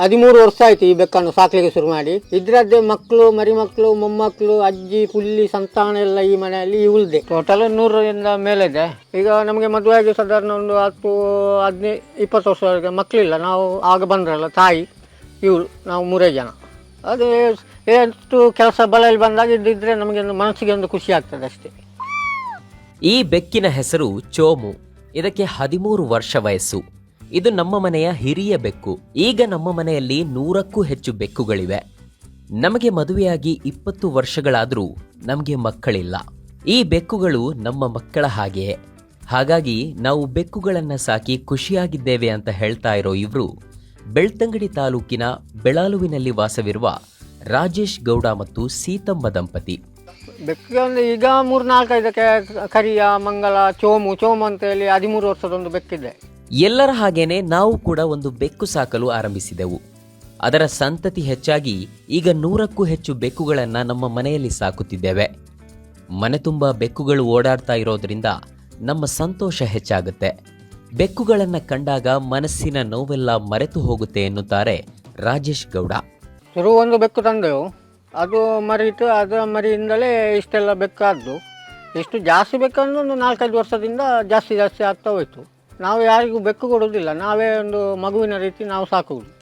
ಹದಿಮೂರು ವರ್ಷ ಆಯ್ತು ಈ ಬೆಕ್ಕನ್ನು ಸಾಕಲಿಕ್ಕೆ ಶುರು ಮಾಡಿ. ಇದ್ರದ್ದು ಮಕ್ಕಳು ಮರಿ ಮಕ್ಕಳು ಮೊಮ್ಮಕ್ಕಳು ಅಜ್ಜಿ ಪುಲ್ಲಿ ಸಂತಾನ ಎಲ್ಲ ಈ ಮನೆಯಲ್ಲಿ ಉಳಿದೆ. ಟೋಟಲ್ ನೂರರಿಂದ ಮೇಲೆ ಇದೆ ಈಗ ನಮಗೆ ಮದುವೆ ಆಗಿ ಸಾಧಾರಣ ಒಂದು ಹತ್ತು ಹದಿನೈದು ಇಪ್ಪತ್ತು ವರ್ಷವರೆಗೆ ಮಕ್ಕಳಿಲ್ಲ ನಾವು ಆಗ ಬಂದ್ರಲ್ಲ ತಾಯಿ ಇವರು ನಾವು ಮೂರೇ ಜನ. ಅದು ಎಷ್ಟು ಕೆಲಸ ಬಲೆಯಲ್ಲಿ ಬಂದಾಗ ಇದ್ದಿದ್ರೆ ನಮಗೆ ಒಂದು ಮನಸ್ಸಿಗೆ ಒಂದು ಖುಷಿ ಆಗ್ತದೆ ಅಷ್ಟೇ. ಈ ಬೆಕ್ಕಿನ ಹೆಸರು ಚೋಮು. ಇದಕ್ಕೆ ಹದಿಮೂರು ವರ್ಷ ವಯಸ್ಸು. ಇದು ನಮ್ಮ ಮನೆಯ ಹಿರಿಯ ಬೆಕ್ಕು. ಈಗ ನಮ್ಮ ಮನೆಯಲ್ಲಿ ನೂರಕ್ಕೂ ಹೆಚ್ಚು ಬೆಕ್ಕುಗಳಿವೆ. ನಮಗೆ ಮದುವೆಯಾಗಿ ಇಪ್ಪತ್ತು ವರ್ಷಗಳಾದರೂ ನಮಗೆ ಮಕ್ಕಳಿಲ್ಲ. ಈ ಬೆಕ್ಕುಗಳು ನಮ್ಮ ಮಕ್ಕಳ ಹಾಗೆಯೇ. ಹಾಗಾಗಿ ನಾವು ಬೆಕ್ಕುಗಳನ್ನು ಸಾಕಿ ಖುಷಿಯಾಗಿದ್ದೇವೆ ಅಂತ ಹೇಳ್ತಾ ಇರೋ ಇವರು ಬೆಳ್ತಂಗಡಿ ತಾಲೂಕಿನ ಬೆಳಾಲುವಿನಲ್ಲಿ ವಾಸವಿರುವ ರಾಜೇಶ್ ಗೌಡ ಮತ್ತು ಸೀತಮ್ಮ ದಂಪತಿ. ಬೆಕ್ಕಿಗೆ ಈಗ ಮೂರು ನಾಲ್ಕೈದಕ್ಕೆ ಕರಿಯ ಮಂಗಲ ಚೋಮು ಚೋಮು ಅಂತ ಹೇಳಿ ಹದಿಮೂರು ವರ್ಷದೊಂದು ಬೆಕ್ಕಿದೆ. ಎಲ್ಲರ ಹಾಗೇನೆ ನಾವು ಕೂಡ ಒಂದು ಬೆಕ್ಕು ಸಾಕಲು ಆರಂಭಿಸಿದೆವು. ಅದರ ಸಂತತಿ ಹೆಚ್ಚಾಗಿ ಈಗ ನೂರಕ್ಕೂ ಹೆಚ್ಚು ಬೆಕ್ಕುಗಳನ್ನು ನಮ್ಮ ಮನೆಯಲ್ಲಿ ಸಾಕುತ್ತಿದ್ದೇವೆ. ಮನೆ ತುಂಬ ಬೆಕ್ಕುಗಳು ಓಡಾಡ್ತಾ ಇರೋದ್ರಿಂದ ನಮ್ಮ ಸಂತೋಷ ಹೆಚ್ಚಾಗುತ್ತೆ. ಬೆಕ್ಕುಗಳನ್ನು ಕಂಡಾಗ ಮನಸ್ಸಿನ ನೋವೆಲ್ಲ ಮರೆತು ಹೋಗುತ್ತೆ ಎನ್ನುತ್ತಾರೆ ರಾಜೇಶ್ ಗೌಡ. ಶುರು ಒಂದು ಬೆಕ್ಕು ತಂದೆವು ಅದು ಮರಿತು ಅದರ ಮರಿಯಿಂದಲೇ ಇಷ್ಟೆಲ್ಲ ಬೆಕ್ಕಾದ್ದು. ಎಷ್ಟು ಜಾಸ್ತಿ ಬೆಕ್ಕಂದ್ರೆ ಒಂದು ನಾಲ್ಕೈದು ವರ್ಷದಿಂದ ಜಾಸ್ತಿ ಜಾಸ್ತಿ ಆಗ್ತಾ ಹೋಯ್ತು. ನಾವು ಯಾರಿಗೂ ಬೆಕ್ಕು ಕೊಡೋದಿಲ್ಲ ನಾವೇ ಒಂದು ಮಗುವಿನ ರೀತಿ ನಾವು ಸಾಕುವುದು.